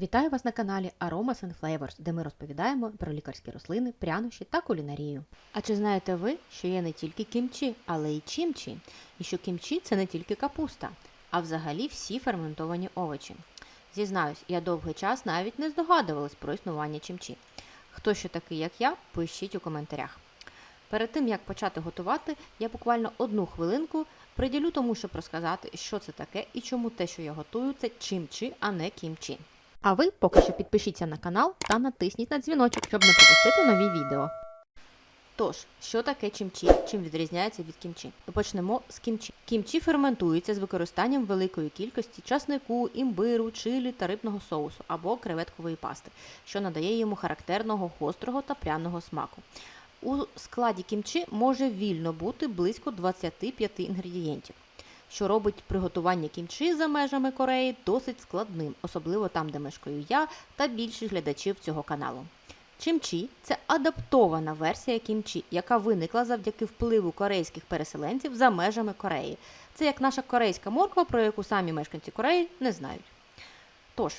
Вітаю вас на каналі Aromas and Flavors, де ми розповідаємо про лікарські рослини, прянощі та кулінарію. А чи знаєте ви, що є не тільки кімчі, але й чімчі, і що кімчі це не тільки капуста, а взагалі всі ферментовані овочі. Зізнаюсь, я довгий час навіть не здогадувалась про існування чимчі. Хто ще такий, як я, пишіть у коментарях. Перед тим як почати готувати, я буквально одну хвилинку приділю тому, щоб розказати, що це таке і чому те, що я готую, це чимчі, а не кімчі. А ви поки що підпишіться на канал та натисніть на дзвіночок, щоб не пропустити нові відео. Тож, що таке чимчі? Чим відрізняється від кімчі? Почнемо з кімчі. Кімчі ферментується з використанням великої кількості часнику, імбиру, чилі та рибного соусу або креветкової пасти, що надає йому характерного гострого та пряного смаку. У складі кімчі може вільно бути близько 25 інгредієнтів що робить приготування кімчі за межами Кореї досить складним, особливо там, де мешкаю я та більшість глядачів цього каналу. Чимчі це адаптована версія кімчі, яка виникла завдяки впливу корейських переселенців за межами Кореї. Це як наша корейська морква, про яку самі мешканці Кореї не знають. Тож,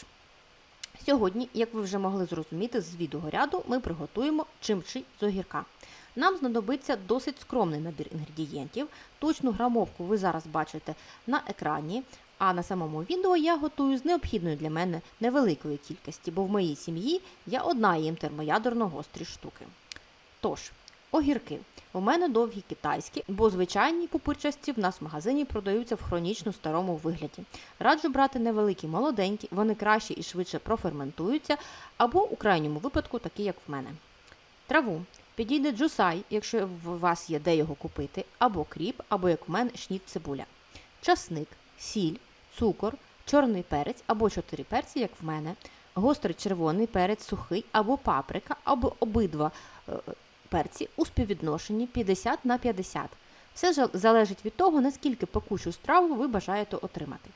сьогодні, як ви вже могли зрозуміти з відеоряду, ми приготуємо чимчі з огірка. Нам знадобиться досить скромний набір інгредієнтів. Точну грамовку ви зараз бачите на екрані, а на самому відео я готую з необхідної для мене невеликої кількості, бо в моїй сім'ї я одна їм термоядерно гострі штуки. Тож, огірки. У мене довгі китайські, бо звичайні пупирчасті в нас в магазині продаються в хронічно старому вигляді. Раджу брати невеликі молоденькі, вони краще і швидше проферментуються, або у крайньому випадку такі, як в мене. Траву. Підійде джусай, якщо в вас є де його купити, або кріп, або як в мене шніт цибуля. Часник, сіль, цукор, чорний перець або чотири перці, як в мене, гострий червоний перець сухий або паприка, або обидва е, перці у співвідношенні 50 на 50. Все залежить від того, наскільки пекучу страву ви бажаєте отримати.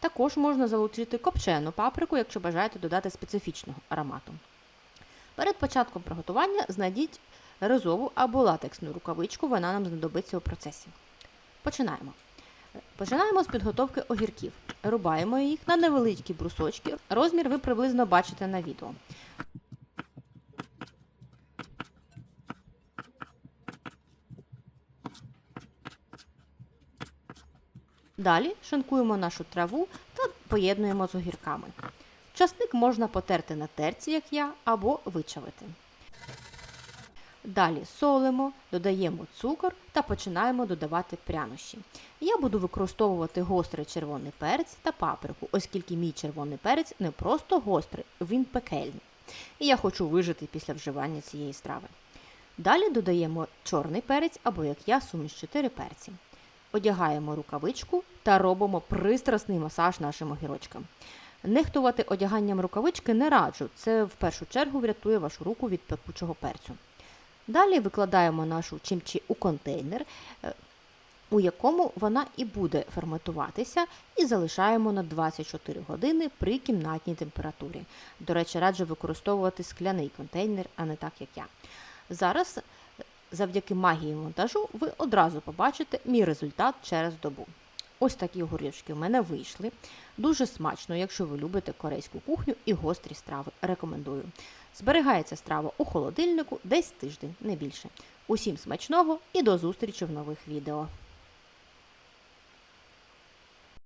Також можна залучити копчену паприку, якщо бажаєте додати специфічного аромату. Перед початком приготування знайдіть ризову або латексну рукавичку, вона нам знадобиться у процесі. Починаємо. Починаємо з підготовки огірків. Рубаємо їх на невеличкі брусочки. Розмір ви приблизно бачите на відео. Далі шинкуємо нашу траву та поєднуємо з огірками. Часник можна потерти на терці, як я, або вичавити. Далі солимо, додаємо цукор та починаємо додавати прянощі. Я буду використовувати гострий червоний перець та паприку, оскільки мій червоний перець не просто гострий, він пекельний. І я хочу вижити після вживання цієї страви. Далі додаємо чорний перець або, як я, суміш 4 перці. Одягаємо рукавичку та робимо пристрасний масаж нашим огірочкам. Нехтувати одяганням рукавички не раджу, це в першу чергу врятує вашу руку від пекучого перцю. Далі викладаємо нашу чимчі у контейнер, е, у якому вона і буде ферментуватися, і залишаємо на 24 години при кімнатній температурі. До речі, раджу використовувати скляний контейнер, а не так, як я. Зараз, завдяки магії монтажу, ви одразу побачите мій результат через добу. Ось такі горішки в мене вийшли. Дуже смачно, якщо ви любите корейську кухню і гострі страви. Рекомендую. Зберігається страва у холодильнику десь тиждень, не більше. Усім смачного і до зустрічі в нових відео.